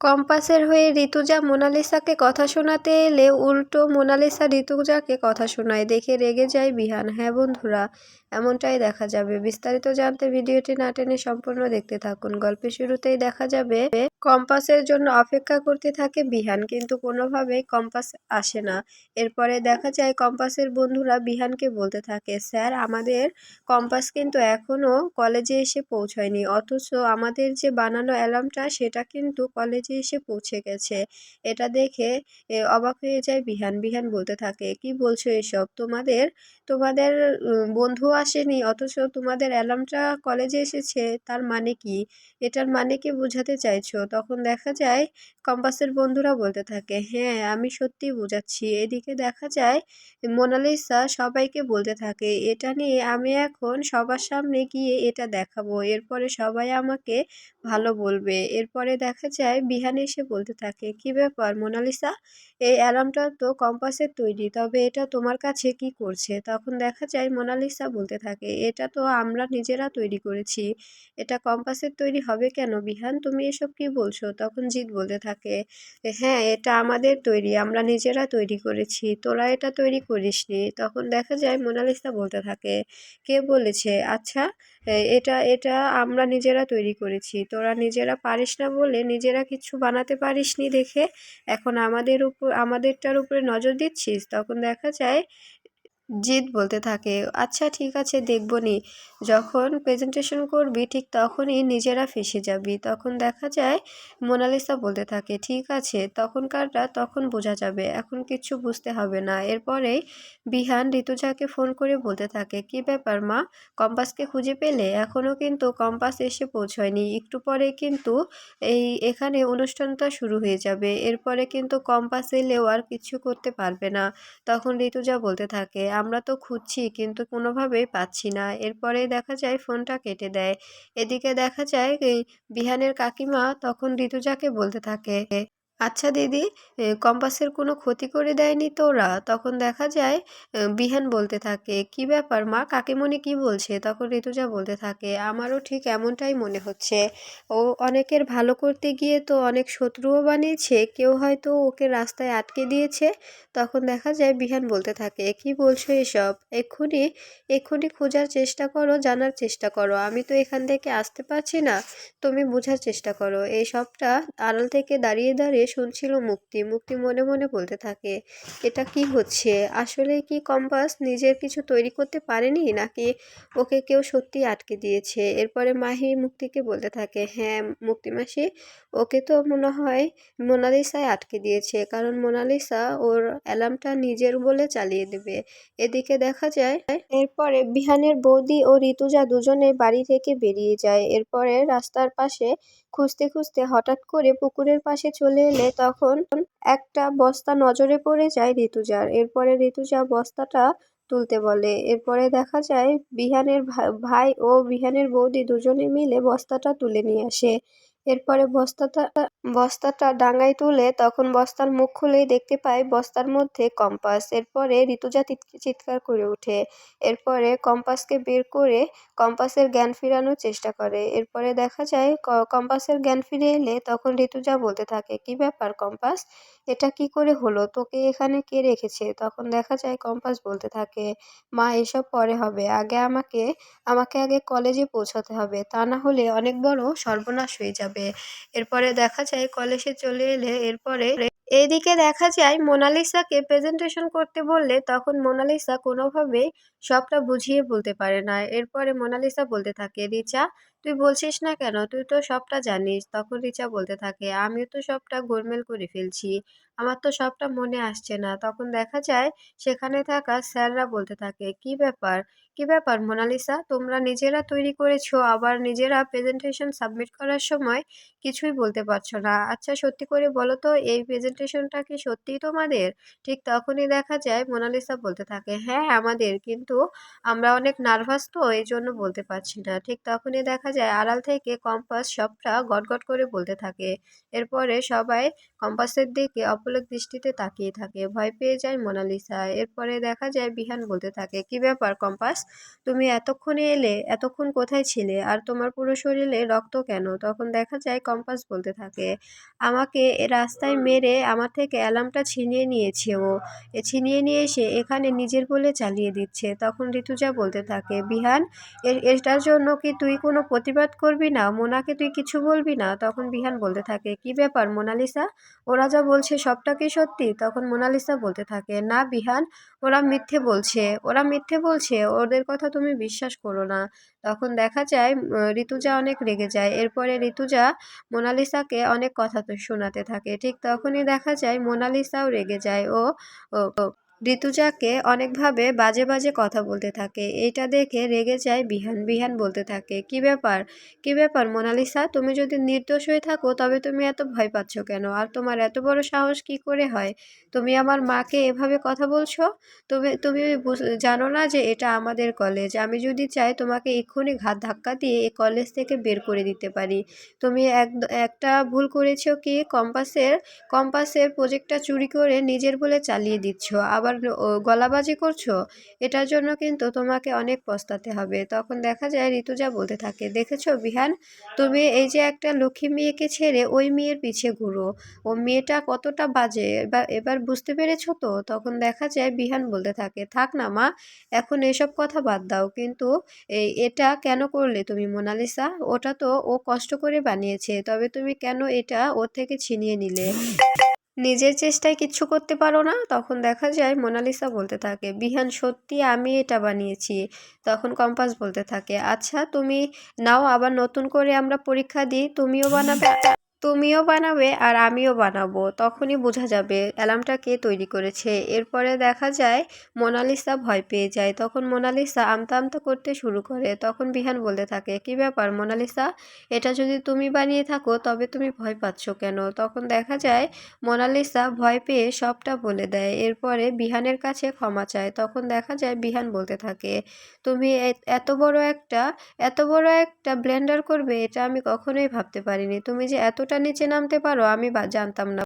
কম্পাসের হয়ে ঋতুজা মোনালিসাকে কথা শোনাতে এলে উল্টো মোনালিসা ঋতুজাকে কথা শোনায়, দেখে রেগে যায় বিহান। হ্যাঁ বন্ধুরা, এমনটাই দেখা যাবে। বিস্তারিত জানতে ভিডিওটি না টেনে সম্পূর্ণ দেখতে থাকুন। গল্পের শুরুতেই দেখা যাবে কম্পাসের জন্য অপেক্ষা করতে থাকে বিহান, কিন্তু কোনোভাবেই কম্পাস আসে না। এরপরে দেখা যায় কম্পাসের বন্ধুরা বিহানকে বলতে থাকে, স্যার, আমাদের কম্পাস কিন্তু এখনও কলেজে এসে পৌঁছয়নি, অথচ আমাদের যে বানানো অ্যালার্মটা, সেটা কিন্তু কলেজে এসে পৌঁছে গেছে। এটা দেখে অবাক হয়ে যায় বিহান। বিহান বলতে থাকে, কি বলছো এসব? তোমাদের তোমাদের বন্ধু আসেনি, অথচ তোমাদের অ্যালার্মটা কলেজে এসেছে, তার মানে কি? এটার মানে কি বোঝাতে চাইছো? তখন দেখা যায় কম্পাসের বন্ধুরা বলতে থাকে হ্যাঁ আমি সত্যি বোঝাচ্ছি। এদিকে দেখা যায় মোনালিসা সবাইকে বলতে থাকে, এটা নিয়ে আমি এখন সবার সামনে গিয়ে এটা দেখাবো। এরপরে সবাই আমাকে ভালো বলবে। এরপরে দেখা যায় বিহান এসে বলতে থাকে, কি ব্যাপার মোনালিসা? এই অ্যালার্মটা তো কম্পাসের তৈরি, তবে এটা তোমার কাছে কি করছে? তখন দেখা যায় মোনালিসা বলতে থাকে, এটা তো আমরা নিজেরা তৈরি করেছি। এটা কম্পাসের তৈরি হবে কেন বিহান? তুমি এসব কি বলছো? তখন জিৎ বলতে থাকে হ্যাঁ এটা আমাদের তৈরি, আমরা নিজেরা তৈরি করেছি। তোরা এটা তৈরি করিসনি? তখন দেখা যায় মোনালিসা বলতে থাকে, কে বলেছে? আচ্ছা এটা এটা আমরা নিজেরা তৈরি করেছি। তোরা নিজেরা পারিস না বলে নিজেরা কিছু বানাতে পারিস নি দেখে এখন আমাদের উপর, আমাদেরটার উপরে নজর দিচ্ছিস? তখন দেখা যায় জিৎ বলতে থাকে আচ্ছা ঠিক আছে দেখব নি যখন প্রেজেন্টেশন করবি, ঠিক তখনই নিজেরা ফেসে যাবি। তখন দেখা যায় মোনালিসা বলতে থাকে, ঠিক আছে, তখনকারটা তখন বোঝা যাবে, এখন কিচ্ছু বুঝতে হবে না। এরপরেই বিহান ঋতুজাকে ফোন করে বলতে থাকে, কি ব্যাপার মা? কম্পাসকে খুঁজে পেলে? এখনও কিন্তু কম্পাস এসে পৌঁছয়নি। একটু পরে কিন্তু এই এখানে অনুষ্ঠানটা শুরু হয়ে যাবে। এরপরে কিন্তু কম্পাস এলেও আর কিছু করতে পারবে না। তখন ঋতুজা বলতে থাকে আমরা তো খুঁজছি কিন্তু কোনোভাবেই পাচ্ছি না। এরপরে দেখা যায় ফোনটা কেটে দেয়। এদিকে দেখা যায় বিহানের কাকিমা তখন ঋতুজাকে বলতে থাকে আচ্ছা দিদি কম্পাসের কোনো ক্ষতি করে দেয়নি তোরা? তখন দেখা যায় বিহান বলতে থাকে, কি ব্যাপার মা? কাকিমণি কি বলছে? তখন ঋতুজা বলতে থাকে, আমারও ঠিক এমনটাই মনে হচ্ছে। ও অনেকের ভালো করতে গিয়ে তো অনেক শত্রুও বানিয়েছে, কেউ হয়তো ওকে রাস্তায় আটকে দিয়েছে। তখন দেখা যায় বিহান বলতে থাকে কি বলছো এসব? এক্ষুনি এক্ষুনি খোঁজার চেষ্টা করো, জানার চেষ্টা করো। আমি তো এখান থেকে আসতে পারছি না। তুমি বোঝার চেষ্টা করো। এই সবটা আড়াল থেকে দাঁড়িয়ে দাঁড়িয়ে শুনছিল মুক্তি মুক্তি মনে মনে বলতে থাকে, এটা কি হচ্ছে? আসলে কি কম্পাস নিজের কিছু তৈরি করতে পারেনি? নাকি ওকে কেউ সত্যি আটকে দিয়েছে? এরপরে মাহি মুক্তিকে বলতে থাকে হ্যাঁ মুক্তি মাসি, ওকে তো মনে হয় মোনালিসায় আটকে দিয়েছে, কারণ মোনালিসা ওর অ্যালার্মটা নিজের বলে চালিয়ে দেবে। এদিকে দেখা যায়, এরপরে বিহানের বৌদি ও ঋতুজা দুজনে বাড়ি থেকে বেরিয়ে যায়। এরপরে রাস্তার পাশে খুঁজতে খুঁজতে হঠাৎ করে পুকুরের পাশে চলে এলে তখন একটা বস্তা নজরে পড়ে যায় ঋতুজার। এরপরে ঋতুজা বস্তাটা তুলতে বলে। এরপরে দেখা যায় বিহানের ভাই ও বিহানের বৌদি দুজনে মিলে বস্তাটা তুলে নিয়ে আসে। এরপরে বস্তাটা বস্তাটা ডাঙায় তুলে তখন বস্তার মুখ খুলেই দেখতে পায় বস্তার মধ্যে কম্পাস। এরপরে ঋতুজা চিৎকার করে ওঠে। এরপরে কম্পাসকে বের করে কম্পাসের জ্ঞান ফেরানোর চেষ্টা করে। এরপরে দেখা যায় কম্পাসের জ্ঞান ফিরে এলে তখন ঋতুজা বলতে থাকে, কি ব্যাপার কম্পাস? এটা কি করে হলো? তোকে এখানে কে রেখেছে? তখন দেখা যায় কম্পাস বলতে থাকে, মা, এসব পরে হবে। আগে আমাকে আমাকে আগে কলেজে পৌঁছাতে হবে। তা না হলে অনেক বড় সর্বনাশ হয়ে যাবে। এরপরে দেখা যায় কলেজে চলে এলে এরপরে এইদিকে দেখা যায় মোনালিসাকে প্রেজেন্টেশন করতে বললে তখন মোনালিসা কোনোভাবেই সবটা বুঝিয়ে বলতে পারে না। এরপরে মোনালিসা বলতে থাকে, রিচা, তুই বলছিস না কেন? তুই তো সবটা জানিস। তখন রিচা বলতে থাকে, আমিও তো সবটা গোলমেল করে ফেলছি। আমার তো সবটা মনে আসছে না। তখন দেখা যায় সেখানে থাকা স্যাররা বলতে থাকে, কি ব্যাপার? কি ব্যাপার মোনালিসা? তোমরা নিজেরা তৈরি করেছ, আবার নিজেরা প্রেজেন্টেশন সাবমিট করার সময় কিছুই বলতে পারছ না। আচ্ছা সত্যি করে বলো তো, এই প্রেজেন্টেশনটা কি সত্যিই তোমাদের? ঠিক তখনই দেখা যায় মোনালিসা বলতে থাকে হ্যাঁ আমাদের, কিন্তু আমরা অনেক নার্ভাস তো এই জন্য বলতে পারছি না। ঠিক তখনই দেখা যায় আড়াল থেকে কম্পাস সবটা গটগট করে বলতে থাকে। এরপরে সবাই কম্পাসের দিকে অপলক দৃষ্টিতে তাকিয়ে থাকে। ভয় পেয়ে যায় মোনালিসা। এরপরে দেখা যায় বিহান বলতে থাকে, কি ব্যাপার কম্পাস? তুমি এতক্ষণে এলে, এতক্ষণ কোথায় ছিলে? আর তোমার পুরো শরীরে রক্ত কেন? তখন দেখা যায় কম্পাস বলতে থাকে, আমাকে এ রাস্তায় মেরে আমার থেকে অ্যালার্মটা ছিনিয়ে নিয়েছে ও। এ ছিনিয়ে নিয়ে এসে এখানে নিজের বলে চালিয়ে দিচ্ছে। তখন ঋতুজা বলতে থাকে, বিহান এটার জন্য কি তুই কোনো প্রতিবাদ করবি না? মোনাকে তুই কিছু বলবি না? তখন বিহান বলতে থাকে, কি ব্যাপার মোনালিসা? ওরা যা বলছে সবটা কি সত্যি? তখন মোনালিসা বলতে থাকে, না বিহান, ওরা মিথ্যে বলছে। ওরা মিথ্যে বলছে, ওদের কথা তুমি বিশ্বাস করো না। তখন দেখা যায় ঋতুজা অনেক রেগে যায়। এরপরে ঋতুজা মোনালিসাকে অনেক কথা শোনাতে থাকে। ঠিক তখনই দেখা যায়, মোনালিসাও রেগে যায়। ও ঋতুজাকে অনেকভাবে বাজে বাজে কথা বলতে থাকে। এইটা দেখে রেগে যায় বিহান। বিহান বলতে থাকে, কি ব্যাপার? কি ব্যাপার মোনালিসা? তুমি যদি নির্দোষ হয়ে থাকো, তবে তুমি এত ভয় পাচ্ছ কেন? আর তোমার এত বড় সাহস কি করে হয়? তুমি আমার মাকে এভাবে কথা বলছো? তুমি তুমি জানো না যে এটা আমাদের কলেজ আমি যদি চাই তোমাকে এক্ষুনি ঘাত ধাক্কা দিয়ে এই কলেজ থেকে বের করে দিতে পারি। তুমি এক, একটা ভুল করেছ কি? কম্পাসের কম্পাসের প্রজেক্টটা চুরি করে নিজের বলে চালিয়ে দিচ্ছ। আবার ও, গলাবাজি করছ? এটার জন্য কিন্তু তোমাকে অনেক পস্তাতে হবে। তখন দেখা যায় ঋতুজা বলতে থাকে, দেখেছ বিহান? তুমি এই যে একটা লক্ষ্মী মেয়েকে ছেড়ে ওই মেয়ের পিছে ঘুরো। ও মেয়েটা কতটা বাজে, এবার এবার বুঝতে পেরেছ তো? তখন দেখা যায় বিহান বলতে থাকে, থাক না মা, এখন এসব কথা বাদ দাও। কিন্তু এই এটা কেন করলে তুমি, মোনালিসা? ওটা তো ও কষ্ট করে বানিয়েছে। তবে তুমি কেন এটা ওর থেকে ছিনিয়ে নিলে? নিজের চেষ্টায় কিচ্ছু করতে পারো না? তখন দেখা যায় মোনালিসা বলতে থাকে, বিহান, সত্যি আমি এটা বানিয়েছি। তখন কম্পাস বলতে থাকে আচ্ছা তুমি নাও, আবার নতুন করে আমরা পরীক্ষা দিই, তুমিও বানাবে? তুমিও বানাবে আর আমিও বানাবো, তখনই বোঝা যাবে অ্যালার্মটা কে তৈরি করেছে। এরপরে দেখা যায় মোনালিসা ভয় পেয়ে যায়। তখন মোনালিসা আমতা আমতা করতে শুরু করে। তখন বিহান বলতে থাকে, কি ব্যাপার মোনালিসা? এটা যদি তুমি বানিয়ে থাকো, তবে তুমি ভয় পাচ্ছ কেন? তখন দেখা যায় মোনালিসা ভয় পেয়ে সবটা বলে দেয়। এরপরে বিহানের কাছে ক্ষমা চায়। তখন দেখা যায় বিহান বলতে থাকে, তুমি এত বড় একটা, এত বড় একটা ব্লেন্ডার করবে, এটা আমি কখনোই ভাবতে পারিনি। তুমি যে এতটা নিচে নামতে পারো আমি জানতাম না।